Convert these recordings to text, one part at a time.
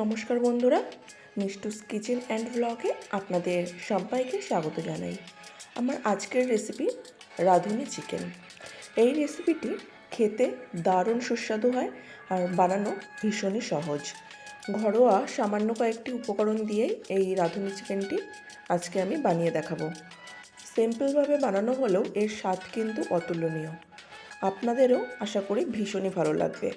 নমস্কার বন্ধুরা মিষ্টুস kitchen and ব্লগে আপনাদের সবাইকে স্বাগত জানাই। আমার আজকের রেসিপি রাঁধুনি চিকেন এই রেসিপিটি খেতে দারুণ সুস্বাদু হয় আর বানানো ভীষণই সহজ। ঘরোয়া সামান্য কয়েকটি উপকরণ দিয়েই এই রাঁধুনি চিকেনটি আজকে আমি বানিয়ে দেখাবো। সিম্পলভাবে বানানো হলেও এর স্বাদ কিন্তু অতুলনীয়। আপনাদেরও আশা করি ভীষণই ভালো লাগবে।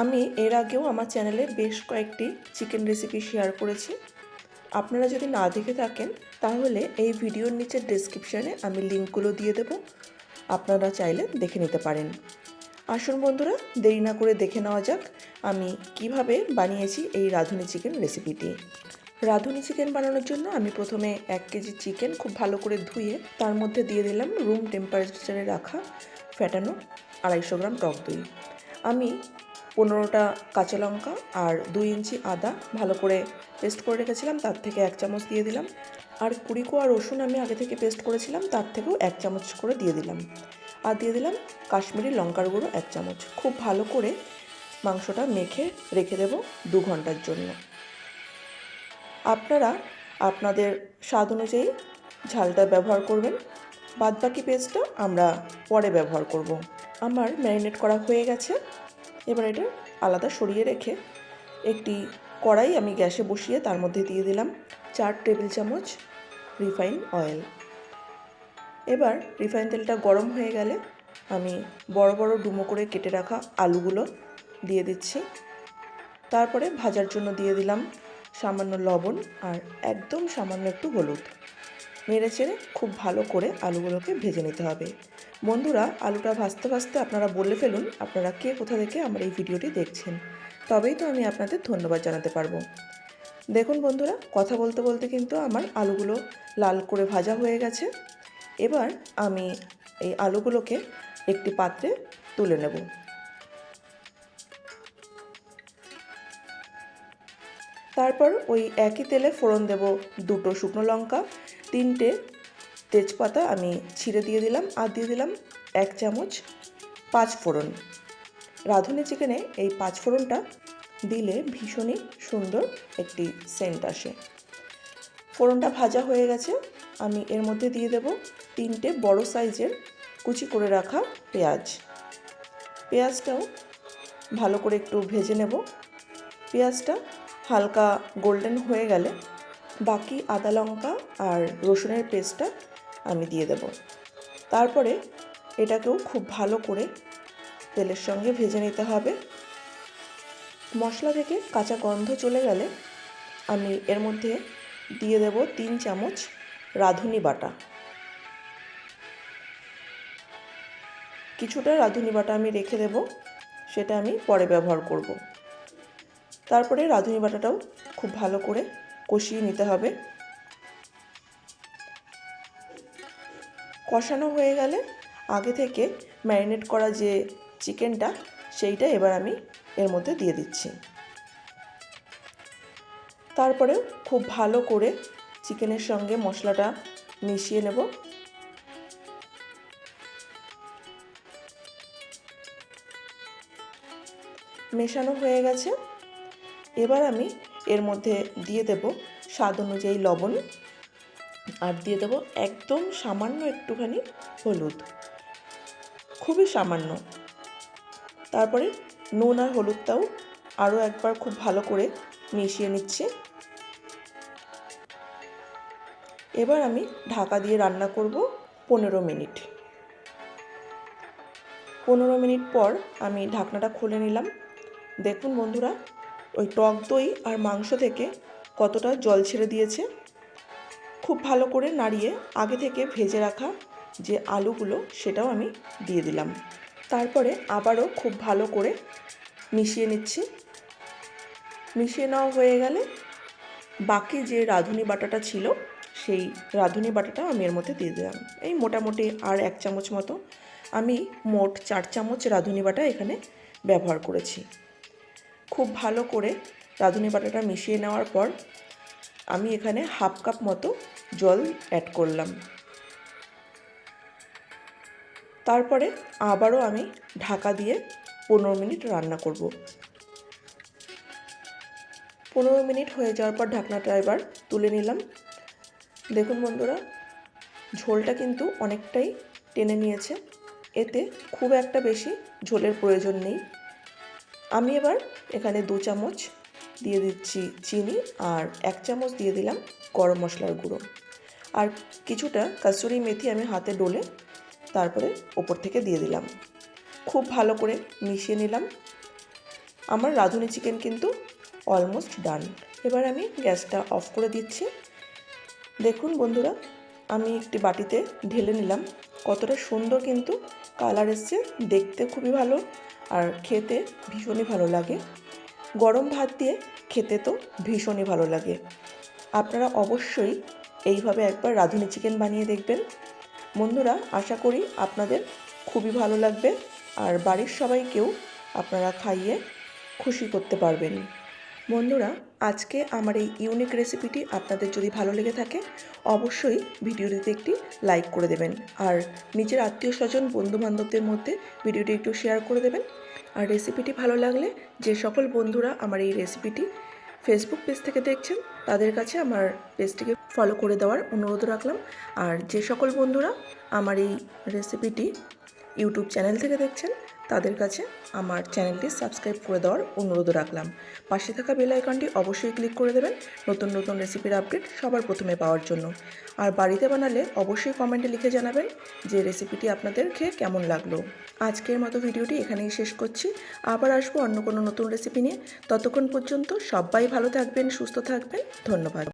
আমি এর আগেও আমার চ্যানেলে বেশ কয়েকটি চিকেন রেসিপি শেয়ার করেছি। আপনারা যদি না দেখে থাকেন, তাহলে এই ভিডিওর নিচের ডেসক্রিপশানে আমি লিঙ্কগুলো দিয়ে দেব। আপনারা চাইলে দেখে নিতে পারেন। আসুন বন্ধুরা, দেরি না করে দেখে নেওয়া যাক আমি কীভাবে বানিয়েছি এই রাঁধুনি চিকেন রেসিপিটি রাঁধুনি চিকেন বানানোর জন্য আমি প্রথমে এক কেজি চিকেন খুব ভালো করে ধুয়ে, তার মধ্যে দিয়ে দিলাম রুম টেম্পারেচারে রাখা ফ্যাটানো আড়াইশো গ্রাম টক দই। আমি পনেরোটা কাঁচা লঙ্কা আর দুই ইঞ্চি আদা ভালো করে পেস্ট করে রেখেছিলাম, তার থেকে এক চামচ দিয়ে দিলাম। আর কুড়ি কোয়া রসুন আমি আগে থেকে পেস্ট করেছিলাম, তার থেকেও এক চামচ করে দিয়ে দিলাম। আর দিয়ে দিলাম কাশ্মীরি লঙ্কার গুঁড়ো এক চামচ। খুব ভালো করে মাংসটা মেখে রেখে দেব দু ঘণ্টার জন্য। আপনারা আপনাদের স্বাদ অনুযায়ী ঝালটা ব্যবহার করবেন। বাদবাকি পেস্টটা আমরা পরে ব্যবহার করব। আমার ম্যারিনেট করা হয়ে গেছে। এবার এটা আলাদা সরিয়ে রেখে একটি কড়াই আমি গ্যাসে বসিয়ে তার মধ্যে দিয়ে দিলাম চার টেবিল চামচ রিফাইন অয়েল। এবার রিফাইন তেলটা গরম হয়ে গেলে আমি বড় বড় ডুমো করে কেটে রাখা আলুগুলো দিয়ে দিচ্ছি। তারপরে ভাজার জন্য দিয়ে দিলাম সামান্য লবণ আর একদম সামান্য একটু হলুদ। নেড়ে খুব ভালো করে আলুগুলোকে ভেজে নিতে হবে। বন্ধুরা, আলুটা ভাজতে ভাজতে আপনারা বলে ফেলুন, আপনারা কে, কোথা থেকে আমার এই ভিডিওটি দেখছেন। তবেই তো আমি আপনাদের ধন্যবাদ জানাতে পারব। দেখুন বন্ধুরা, কথা বলতে বলতে কিন্তু আমার আলুগুলো লাল করে ভাজা হয়ে গেছে। এবার আমি এই আলুগুলোকে একটি পাত্রে তুলে নেব। তারপর ওই একই তেলে ফোড়ন দেব দুটো শুকনো লঙ্কা, তিনটে তেজপাতা আমি ছিঁড়ে দিয়ে দিলাম আর দিয়ে দিলাম এক চামচ পাঁচ ফোড়ন। রাঁধুনি চিকেনে এই পাঁচ ফোড়নটা দিলে ভীষণই সুন্দর একটি সেন্ট আসে। ফোড়নটা ভাজা হয়ে গেছে, আমি এর মধ্যে দিয়ে দেব তিনটে বড় সাইজের কুচি করে রাখা পেঁয়াজ। পেঁয়াজটাও ভালো করে একটু ভেজে নেব। পেঁয়াজটা হালকা গোল্ডেন হয়ে গেলে বাকি আদা লঙ্কা আর রসুনের পেস্টটা আমি দিয়ে দেব। তারপরে এটাকেও খুব ভালো করে তেলের সঙ্গে ভেজে নিতে হবে। মশলা থেকে কাঁচা গন্ধ চলে গেলে আমি এর মধ্যে দিয়ে দেব তিন চামচ রাঁধুনি বাটা। কিছুটা রাঁধুনি বাটা আমি রেখে দেব, সেটা আমি পরে ব্যবহার করব। তারপরে রাঁধুনি বাটাটাও খুব ভালো করে কষিয়ে নিতে হবে। কষানো হয়ে গেলে আগে থেকে ম্যারিনেট করা যে চিকেনটা, সেইটা এবার আমি এর মধ্যে দিয়ে দিচ্ছি। তারপরে খুব ভালো করে চিকেনের সঙ্গে মশলাটা মিশিয়ে নেব। মেশানো হয়ে গেছে। এবার আমি এর মধ্যে দিয়ে দেব স্বাদ অনুযায়ী লবণ। আর দিয়ে দেবো একদম সামান্য একটুখানি হলুদ। খুবই সামান্য। তারপরে নুন আর হলুদটাও আরও একবার খুব ভালো করে মিশিয়ে নিচ্ছে। এবার আমি ঢাকা দিয়ে রান্না করব পনেরো মিনিট। পনেরো মিনিট পর আমি ঢাকনাটা খুলে নিলাম। দেখুন বন্ধুরা, ওই টক দই আর মাংস থেকে কতটা জল ছেড়ে দিয়েছে। খুব ভালো করে নাড়িয়ে আগে থেকে ভেজে রাখা যে আলুগুলো সেটাও আমি দিয়ে দিলাম। তারপরে আবারও খুব ভালো করে মিশিয়ে নিচ্ছি। মিশিয়ে নেওয়া হয়ে গেলে বাকি যে রাঁধুনি বাটাটা ছিল, সেই রাঁধুনি বাটাটা আমি এর মধ্যে দিয়ে দিলাম। এই মোটামুটি আর এক চামচ মতো আমি মোট চার চামচ রাঁধুনি বাটা এখানে ব্যবহার করেছি। খুব ভালো করে রাঁধুনি বাটাটা মিশিয়ে নেওয়ার পর আমি এখানে হাফ কাপ মতো জল অ্যাড করলাম। তারপরে আবারও আমি ঢাকা দিয়ে পনেরো মিনিট রান্না করব। পনেরো মিনিট হয়ে যাওয়ার পর ঢাকনাটা এবার তুলে নিলাম। দেখুন বন্ধুরা, ঝোলটা কিন্তু অনেকটাই টেনে নিয়েছে। এতে খুব একটা বেশি ঝোলের প্রয়োজন নেই। আমি এবার এখানে দু চামচ দিয়ে দিচ্ছি চিনি আর এক চামচ দিয়ে দিলাম গরম মশলার গুঁড়ো। আর কিছুটা কাসুরি মেথি আমি হাতে ডলে তারপরে ওপর থেকে দিয়ে দিলাম। খুব ভালো করে মিশিয়ে নিলাম। আমার রাঁধুনি চিকেন কিন্তু অলমোস্ট ডান এবার আমি গ্যাসটা অফ করে দিচ্ছি। দেখুন বন্ধুরা, আমি একটি বাটিতে ঢেলে নিলাম। কতটা সুন্দর কিন্তু কালার এসছে, দেখতে খুবই ভালো আর খেতে ভীষণই ভালো লাগে। গরম ভাত দিয়ে খেতে তো ভীষণই ভালো লাগে। আপনারা অবশ্যই এইভাবে একবার রাঁধুনি চিকেন বানিয়ে দেখবেন। বন্ধুরা, আশা করি আপনাদের খুবই ভালো লাগবে আর বাড়ির সবাইকেও আপনারা খাইয়ে খুশি করতে পারবেন। বন্ধুরা, আজকে আমার এই ইউনিক রেসিপিটি আপনাদের যদি ভালো লেগে থাকে, অবশ্যই ভিডিওটিতে একটি লাইক করে দেবেন। আর নিজের আত্মীয় স্বজন বন্ধু বান্ধবদের মধ্যে ভিডিওটি একটু শেয়ার করে দেবেন। আর রেসিপিটি ভালো লাগলে যে সকল বন্ধুরা আমার এই রেসিপিটি ফেসবুক পেজ থেকে দেখছেন, তাদের কাছে আমার পেজটিকে ফলো করে দেওয়ার অনুরোধ রাখলাম। আর যে সকল বন্ধুরা আমার এই রেসিপিটি ইউটিউব চ্যানেল থেকে দেখছেন তাদের কাছে আমার চ্যানেলটি সাবস্ক্রাইব করে দেওয়ার অনুরোধ রাখলাম। পাশে থাকা বেল আইকনটি অবশ্যই ক্লিক করে দেবেন নতুন নতুন রেসিপির আপডেট সবার প্রথমে পাওয়ার জন্য। আর বাড়িতে বানালে অবশ্যই কমেন্টে লিখে জানাবেন যে রেসিপিটি আপনাদের খেয়ে কেমন লাগল। আজকের মতো ভিডিওটি এখানেই শেষ করছি। আবার আসব অন্য কোনো নতুন রেসিপি নিয়ে। ততক্ষণ পর্যন্ত সবাই ভালো থাকবেন, সুস্থ থাকবেন। ধন্যবাদ।